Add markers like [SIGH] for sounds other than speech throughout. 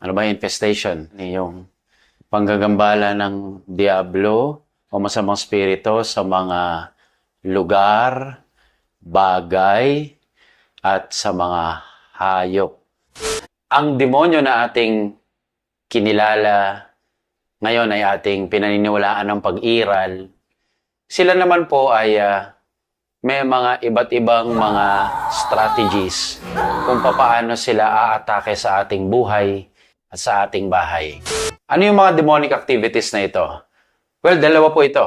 ano ba infestation? Yung panggagambala ng diablo o masamang spirito sa mga lugar, bagay, at sa mga hayop. Ang demonyo na ating kinilala ngayon ay ating pinaniniwalaan ng pag-iral. Sila naman po ay ah, may mga iba't ibang mga strategies kung papaano sila aatake sa ating buhay sa ating bahay. Ano yung mga demonic activities na ito? Well, dalawa po ito.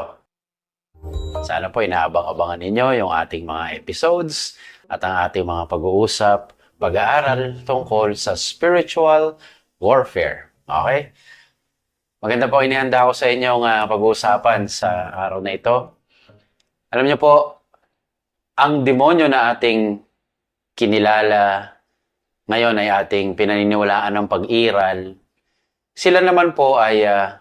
Sana po inaabang-abangan ninyo yung ating mga episodes at ang ating mga pag-uusap, pag-aaral tungkol sa spiritual warfare. Okay? Maganda po inihanda ko sa inyong ah, pag-uusapan sa araw na ito. Alam niyo po, ang demonyo na ating kinilala ngayon ay ating pinaniniwalaan ng pag-iral. Sila naman po ay ah,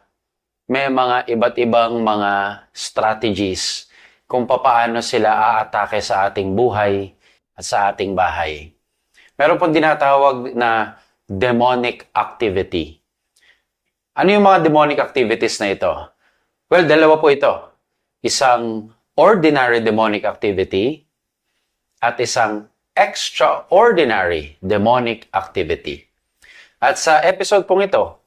may mga iba't ibang mga strategies kung papaano sila aatake sa ating buhay at sa ating bahay. Meron pong dinatawag na demonic activity. Ano yung mga demonic activities na ito? Well, dalawa po ito. Isang ordinary demonic activity at isang extraordinary demonic activity. At sa episode pong ito,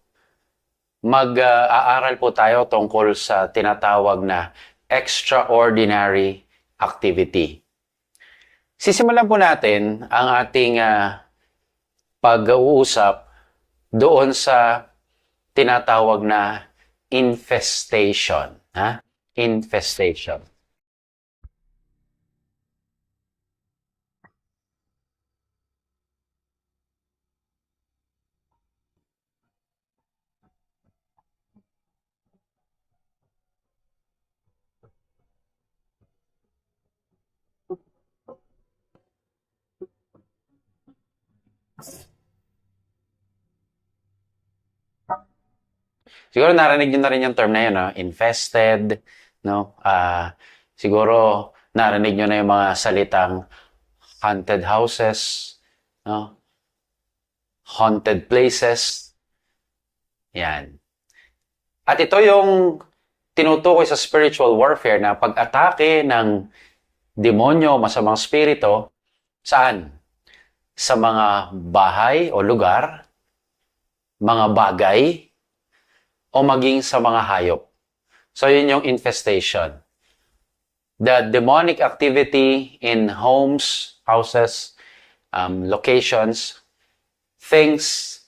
mag-aaral po tayo tungkol sa tinatawag na extraordinary activity. Sisimulan po natin ang ating ah, pag-uusap doon sa tinatawag na infestation. Ha? Infestation. Siguro narinig niyo na rin yung term na yun, no? infested, no? Ah, siguro narinig niyo na yung mga salitang haunted houses, no? Haunted places. Yan. At ito yung tinutukoy sa spiritual warfare na pag-atake ng demonyo, masamang spirito, saan? Sa mga bahay o lugar, mga bagay, o maging sa mga hayop. So, yun yung infestation. The demonic activity in homes, houses, um, locations, things,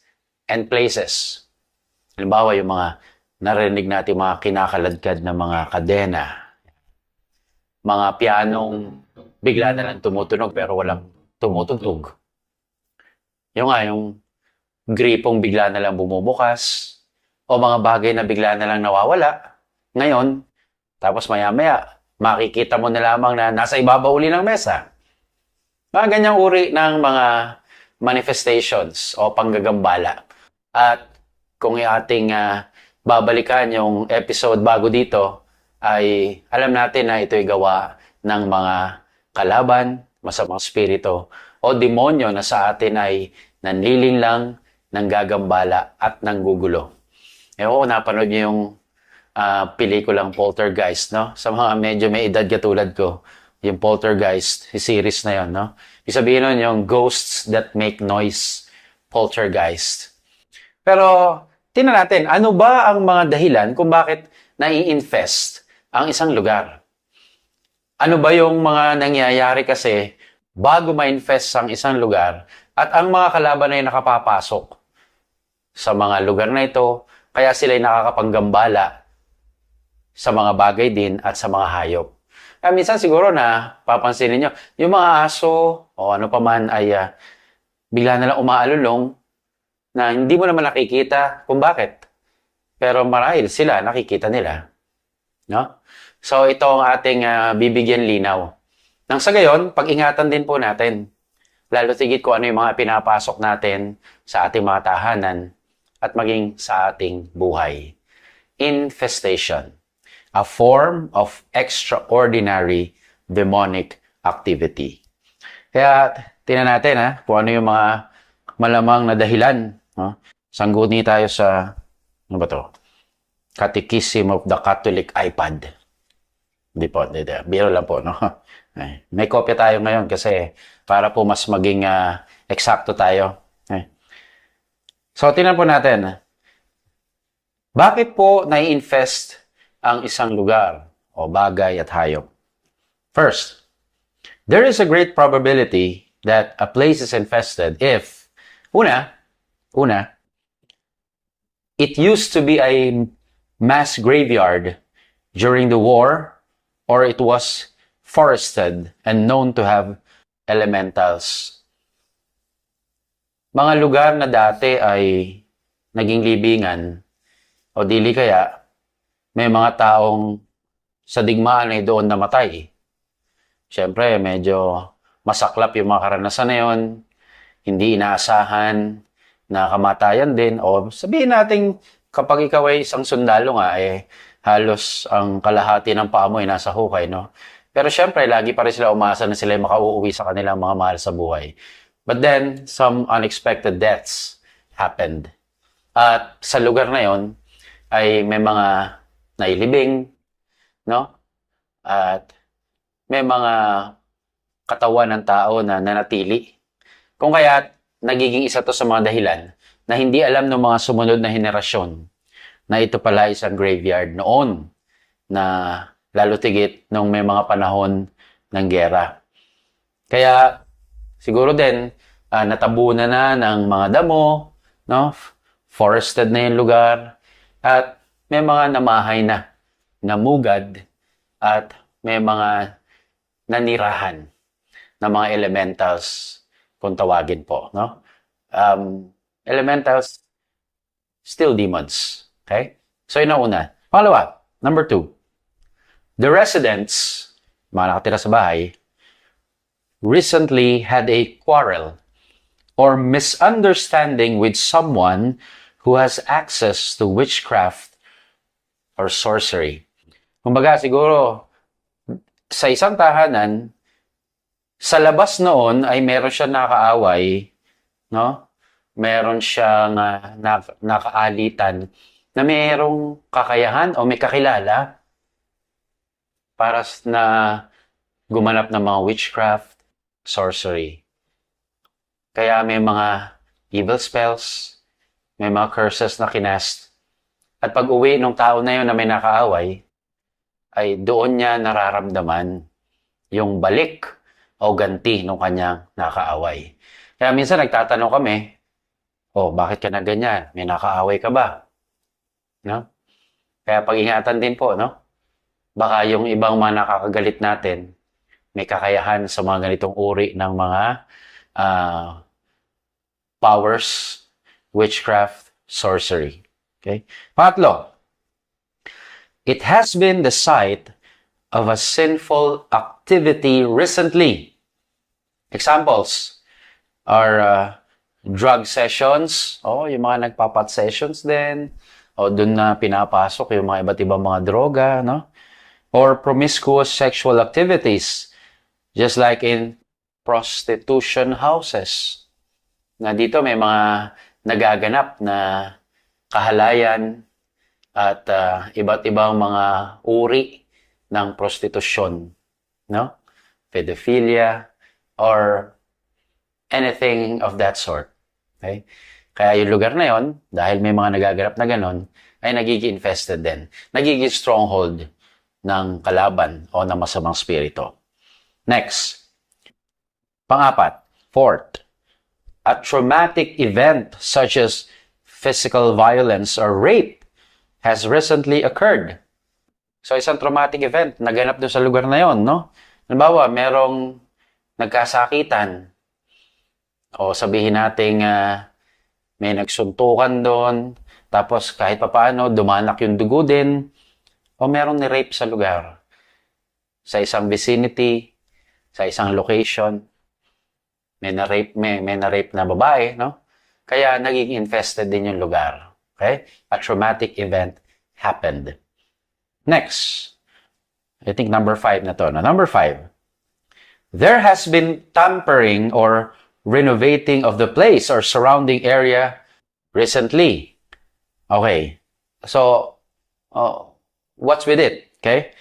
and places. Halimbawa, yung mga narinig natin mga kinakaladkad na mga kadena, mga pianong bigla na lang tumutunog pero walang tumutugtog. Yung nga, yung gripong bigla na lang bumubukas, o mga bagay na bigla na lang nawawala ngayon, tapos maya-maya, makikita mo na lamang na nasa ibabaw uli ng mesa. Mga ganyang uri ng mga manifestations o panggagambala. At kung ating ah, babalikan yung episode bago dito, ay alam natin na ito'y gawa ng mga kalaban, masamang spirito, o demonyo na sa atin ay nanliling lang, nanggagambala at nanggugulo. Ewan ko, napanood niyo yung ah, pelikulang Poltergeist, no? Sa mga medyo may edad katulad ko, yung Poltergeist, yung series na yon, no? Ibig sabihin nun, yung Ghosts That Make Noise, Poltergeist. Pero, tingnan natin, ano ba ang mga dahilan kung bakit nai-infest ang isang lugar? Ano ba yung mga nangyayari kasi bago ma-infest ang isang lugar at ang mga kalaban ay nakapapasok sa mga lugar na ito, kaya sila'y nakakapanggambala sa mga bagay din at sa mga hayop. Kaya minsan siguro na papansin niyo yung mga aso o ano pa man ay ah, bigla na lang umaalulong na hindi mo naman nakikita kung bakit. Pero marahil sila nakikita nila. No? So ito ang ating ah, bibigyan linaw. Nang sa gayon, pag-ingatan din po natin. Lalo tigit kung ano yung mga pinapasok natin sa ating mga tahanan at maging sa ating buhay. Infestation, a form of extraordinary demonic activity. Kaya tingnan natin ha, kung ano yung mga malamang na dahilan no? sangguni tayo sa, ano ba to? Catechism of the Catholic iPad. Hindi po, hindi, hindi. Biro lang po, no? [LAUGHS] Ay, May kopya tayo ngayon kasi para po mas maging ah, eksakto tayo. So, tingnan po natin. Bakit po nai-infest ang isang lugar o bagay at hayop? First, there is a great probability that a place is infested if, una, una, it used to be a mass graveyard during the war or it was forested and known to have elementals. Mga lugar na dati ay naging libingan o dili kaya may mga taong sa digmaan ay doon namatay. Siyempre, medyo masaklap yung mga karanasan na yun. Hindi inaasahan na kamatayan din. O sabihin natin, kapag ikaw ay isang sundalo nga, eh, halos ang kalahati ng paa mo ay nasa hukay, no? Pero syempre, lagi pa rin sila umasa na sila ay makauuwi sa kanilang mga mahal sa buhay. But then, some unexpected deaths happened. At sa lugar na yon ay may mga nailibing, no? At may mga katawan ng tao na nanatili. Kung kaya nagiging isa to sa mga dahilan na hindi alam ng mga sumunod na henerasyon na ito pala isang graveyard noon na lalo tigit nung may mga panahon ng gera. Kaya siguro din ah, natabunan na ng mga damo, no? Forested na yung lugar at may mga namahay na namugad at may mga nanirahan na mga elementals kung tawagin po, no? Um, elementals, still demons. Okay? So, yun ang una. Pangalawa, number two. The residents, mga nakatira sa bahay, recently had a quarrel or misunderstanding with someone who has access to witchcraft or sorcery. Kumbaga, siguro, sa isang tahanan, sa labas noon ay meron siya nakaaway, no? Meron siyang uh, na- nakaalitan na mayroong kakayahan o may kakilala para na gumanap ng mga witchcraft, sorcery. Kaya may mga evil spells, may mga curses na kinast. At pag uwi ng tao na yun na may nakaaway, ay doon niya nararamdaman yung balik o ganti ng kanyang nakaaway. Kaya minsan nagtatanong kami, oh, bakit ka na ganyan? May nakaaway ka ba? No? Kaya pag-ingatan din po, no? Baka yung ibang mga nakakagalit natin, may kakayahan sa mga ganitong uri ng mga ah, powers, witchcraft, sorcery. Okay? Pangatlo, it has been the site of a sinful activity recently. Examples are uh, drug sessions, oh, yung mga nagpapat sessions din, o doon na pinapasok yung mga iba't ibang mga droga, no? Or promiscuous sexual activities, just like in prostitution houses. Na dito may mga nagaganap na kahalayan at ah, iba't ibang mga uri ng prostitusyon, no? Pedophilia or anything of that sort. Okay? Kaya yung lugar na yon, dahil may mga nagaganap na ganon, ay nagiging infested din. Nagiging stronghold ng kalaban o ng masamang spirito. Next. Pangapat. Fourth. A traumatic event such as physical violence or rape has recently occurred. So, isang traumatic event, naganap doon sa lugar na yon, no? Halimbawa, merong nagkasakitan. O sabihin nating ah, may nagsuntukan doon, tapos kahit papaano, dumanak yung dugo din, o merong ni-rape sa lugar. Sa isang vicinity, sa isang location, may na-rape, may, may na-rape na babae, no? Kaya naging infested din yung lugar. Okay? A traumatic event happened. Next. I think number five na to. No? Number five. There has been tampering or renovating of the place or surrounding area recently. Okay. So, oh, what's with it? Okay.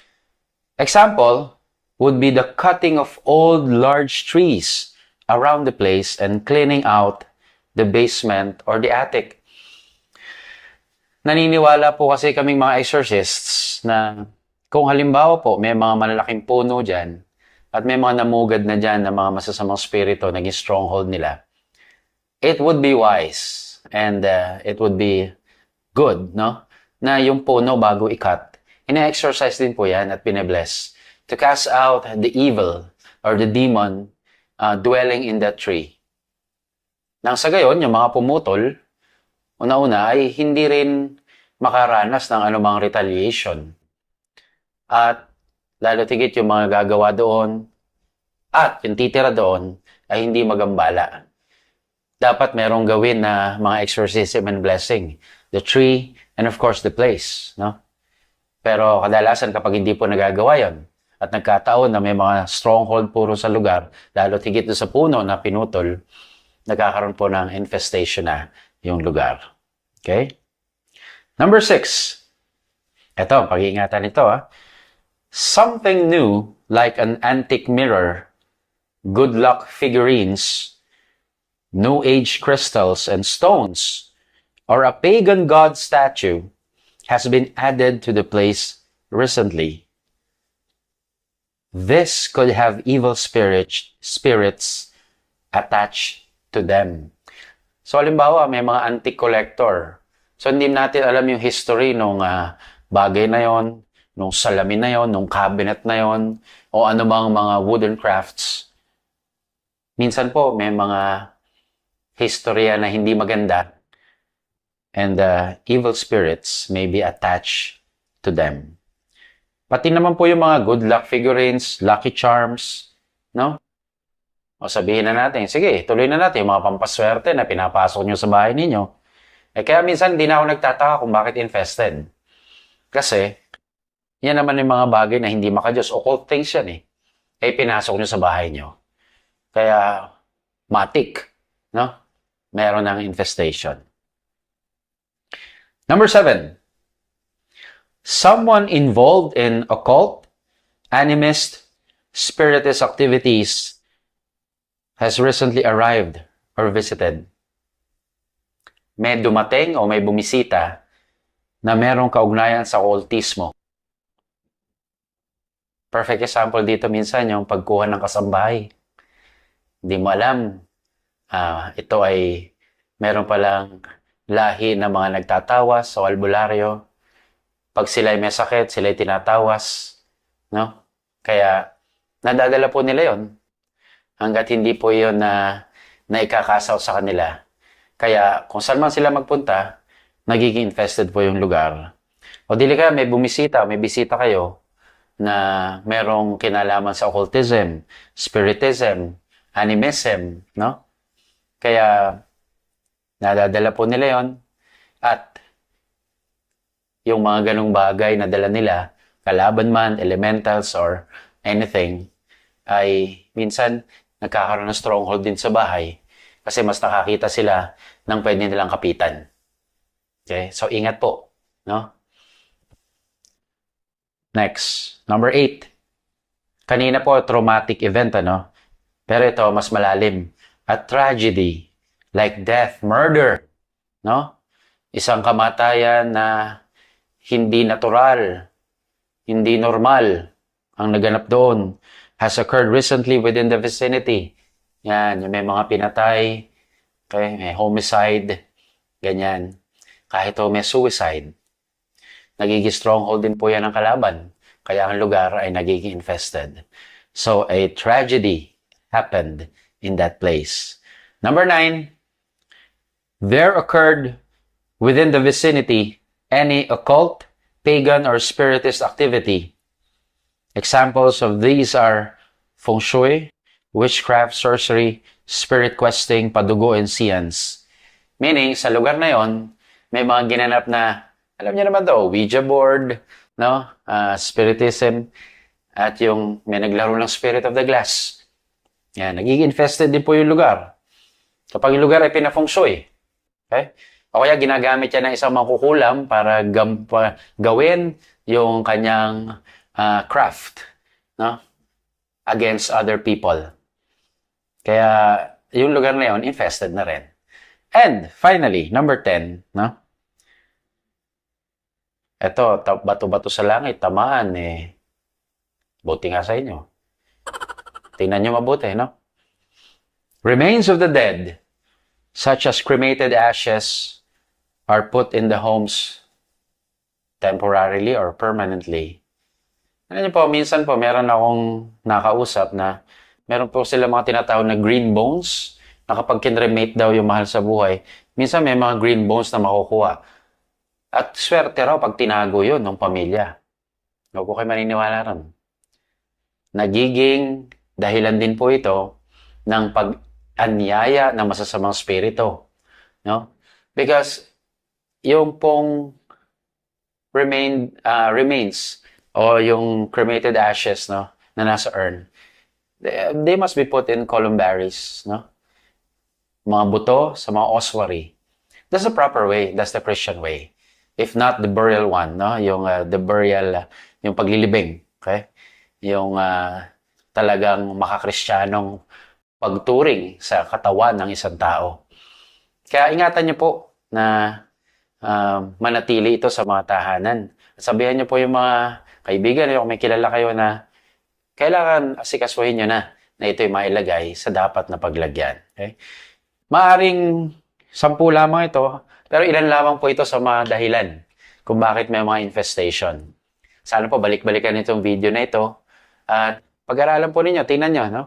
Example would be the cutting of old large trees around the place and cleaning out the basement or the attic. Naniniwala po kasi kaming mga exorcists na kung halimbawa po may mga malalaking puno dyan at may mga namugad na dyan na mga masasamang spirito naging stronghold nila, it would be wise and uh, it would be good, no? Na yung puno bago ikat, ina-exercise din po yan at pinabless to cast out the evil or the demon uh, dwelling in that tree. Nang sa gayon, yung mga pumutol, una-una ay hindi rin makaranas ng anumang retaliation. At lalo tigit yung mga gagawa doon at yung titira doon ay hindi magambala. Dapat merong gawin na mga exorcism and blessing. The tree and of course the place. No? Pero kadalasan kapag hindi po nagagawa yon at nagkataon na may mga stronghold puro sa lugar, lalo doon sa puno na pinutol, nagkakaroon po ng infestation na yung lugar. Okay? Number six. Ito, pag-iingatan ito. Ah. Something new, like an antique mirror, good luck figurines, New Age crystals and stones, or a pagan god statue has been added to the place recently. This could have evil spirit, spirits attached to them. So, halimbawa, may mga antique collector. So, hindi natin alam yung history nung ah, bagay na yon, nung salamin na yon, nung cabinet na yon, o ano bang mga wooden crafts. Minsan po, may mga historya na hindi maganda and the evil spirits may be attached to them. Pati naman po yung mga good luck figurines, lucky charms, no? O sabihin na natin, sige, tuloy na natin yung mga pampaswerte na pinapasok nyo sa bahay ninyo. Eh kaya minsan hindi na ako nagtataka kung bakit infested. Kasi, yan naman yung mga bagay na hindi makajos. Occult things yan eh. Eh pinasok nyo sa bahay nyo. Kaya, matik, no? Meron ng infestation. Number seven, someone involved in occult, animist, spiritist activities has recently arrived or visited. May dumating o may bumisita na merong kaugnayan sa occultismo. Perfect example dito minsan yung pagkuha ng kasambahay. Hindi mo alam, ah, ito ay meron palang lahi ng mga nagtatawas sa albularyo. Pag sila ay may sakit, sila ay tinatawas. No? Kaya, nadadala po nila yon hanggat hindi po yon na naikakasaw sa kanila. Kaya, kung saan man sila magpunta, nagiging infested po yung lugar. O dili kaya may bumisita, may bisita kayo na merong kinalaman sa occultism, spiritism, animism, no? Kaya, nadadala po nila yon at yung mga ganong bagay na dala nila, kalaban man, elementals, or anything, ay minsan nagkakaroon ng stronghold din sa bahay kasi mas nakakita sila ng pwede nilang kapitan. Okay? So, ingat po. No? Next. Number eight. Kanina po, traumatic event, ano? Pero ito, mas malalim. A tragedy, like death, murder. No? Isang kamatayan na hindi natural, hindi normal ang naganap doon has occurred recently within the vicinity. Yan, yung may mga pinatay, okay, may homicide, ganyan. Kahit o may suicide, nagiging stronghold din po yan ng kalaban. Kaya ang lugar ay nagiging infested. So, a tragedy happened in that place. Number nine, there occurred within the vicinity any occult, pagan, or spiritist activity. Examples of these are feng shui, witchcraft, sorcery, spirit questing, padugo, and science. Meaning, sa lugar na yon, may mga ginanap na, alam niyo naman daw, Ouija board, no? Ah, spiritism, at yung may naglaro ng spirit of the glass. Yan, nagiging infested din po yung lugar. Kapag yung lugar ay pinafeng shui. Okay? O kaya ginagamit yan ng isang mangkukulam para gam- pa- gawin yung kanyang ah, craft no? against other people. Kaya yung lugar na yun, infested na rin. And finally, number 10, no? Ito, bato-bato sa langit, tamaan eh. Buti nga sa inyo. Tingnan nyo mabuti, no? Remains of the dead, such as cremated ashes, are put in the homes temporarily or permanently. Ano po, minsan po, meron akong nakausap na meron po sila mga tinatawag na green bones na kapag kinremate daw yung mahal sa buhay, minsan may mga green bones na makukuha. At swerte raw pag tinago yun ng pamilya. Huwag po kayo maniniwala ron. Nagiging dahilan din po ito ng pag-anyaya ng masasamang spirito. No? Because yung pong remain, ah, remains o yung cremated ashes no, na nasa urn, they, they must be put in columbaries. No? Mga buto sa mga ossuary. That's the proper way. That's the Christian way. If not the burial one, no? Yung uh, the burial, uh, yung paglilibing, okay? Yung uh, talagang makakristyanong pagturing sa katawan ng isang tao. Kaya ingatan niyo po na uh, manatili ito sa mga tahanan. Sabihan niyo po yung mga kaibigan niyo, kung may kilala kayo na kailangan asikasuhin niyo na na ito'y mailagay sa dapat na paglagyan. Okay? Maaring sampu lamang ito, pero ilan lamang po ito sa mga dahilan kung bakit may mga infestation. Sana po balik-balikan itong video na ito at pag-aralan po ninyo, tingnan nyo, no?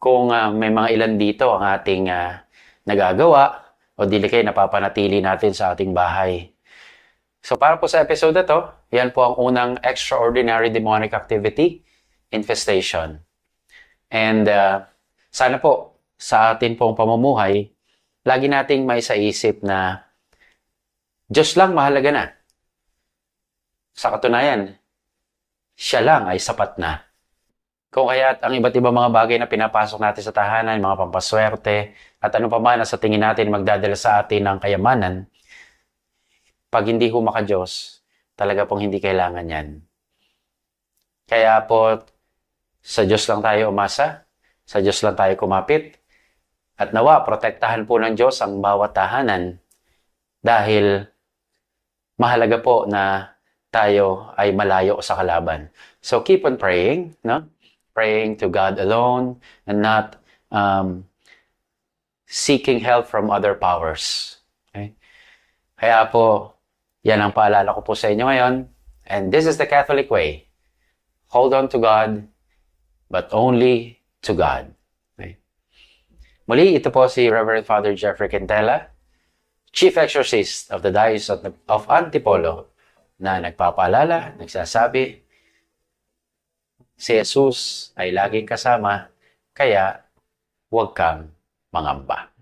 Kung ah, may mga ilan dito ang ating ah, nagagawa o dili kayo napapanatili natin sa ating bahay. So para po sa episode na to, yan po ang unang extraordinary demonic activity, infestation. And ah, sana po sa atin pong pamumuhay, lagi nating may sa isip na Diyos lang mahalaga na. Sa katunayan, siya lang ay sapat na. Kung kaya't ang iba't ibang mga bagay na pinapasok natin sa tahanan, mga pampaswerte, at ano pa man na sa tingin natin magdadala sa atin ng kayamanan, pag hindi ho maka-Diyos, talaga pong hindi kailangan yan. Kaya po, sa Diyos lang tayo umasa, sa Diyos lang tayo kumapit, at nawa, protektahan po ng Diyos ang bawat tahanan dahil mahalaga po na tayo ay malayo sa kalaban. So keep on praying, no? Praying to God alone and not um, seeking help from other powers. Okay? Kaya po, yan ang paalala ko po sa inyo ngayon. And this is the Catholic way. Hold on to God, but only to God. Okay? Muli, ito po si Reverend Father Jeffrey Quintela, Chief Exorcist of the Diocese of Antipolo, na nagpapaalala, nagsasabi, si Jesus ay laging kasama, kaya huwag kang mangamba.